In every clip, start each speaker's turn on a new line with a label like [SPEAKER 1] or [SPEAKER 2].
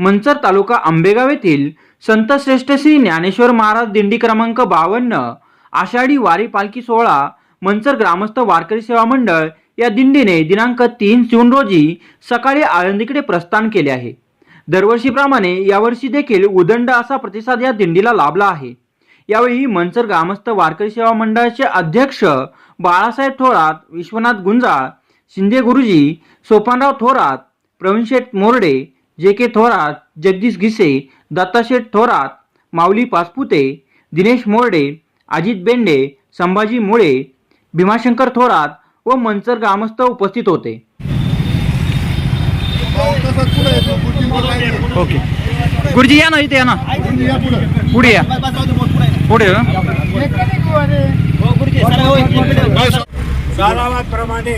[SPEAKER 1] मंचर तालुका आंबेगाव येथील संत श्रेष्ठ श्री ज्ञानेश्वर महाराज दिंडी क्रमांक बावन्न आषाढी वारी पालखी सोहळा मंचर ग्रामस्थ वारकरी सेवा मंडळ या दिंडीने दिनांक तीन जून रोजी सकाळी आळंदीकडे प्रस्थान केले आहे. दरवर्षीप्रमाणे यावर्षी देखील उदंड असा प्रतिसाद या दिंडीला लाभला आहे. यावेळी मंचर ग्रामस्थ वारकरी सेवा मंडळाचे अध्यक्ष बाळासाहेब थोरात विश्वनाथ गुंजाळ शिंदे गुरुजी सोपानराव थोरात प्रवीण शेठ मोरडे जे के थोरात जगदीश घिसे दत्ताशेठ थोरात माऊली पासपुते दिनेश मोरडे अजित बेंडे संभाजी मुळे भीमाशंकर थोरात व मंचर ग्रामस्थ उपस्थित होते. ओके. गुरुजी या ना इथे या ना. पुढे या. पुढे.
[SPEAKER 2] सालावादप्रमाणे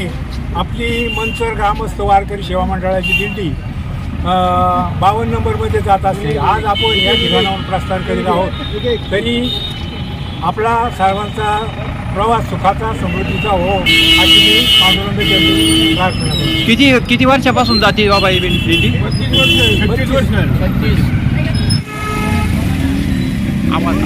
[SPEAKER 2] आपली मंचर ग्रामस्थ वारकरी सेवा मंडळाची दिंडी बावन्न नंबरमध्ये जात असते आज आपण या ठिकाणाहून प्रस्थान करीत आहोत. तरी आपला सर्वांचा प्रवास सुखाचा समृद्धीचा हो अशी मी प्रार्थना करतो.
[SPEAKER 1] किती किती वर्षापासून जाते बाबा ही दिंडी
[SPEAKER 2] बत्तीस वर्ष.
[SPEAKER 1] आवाज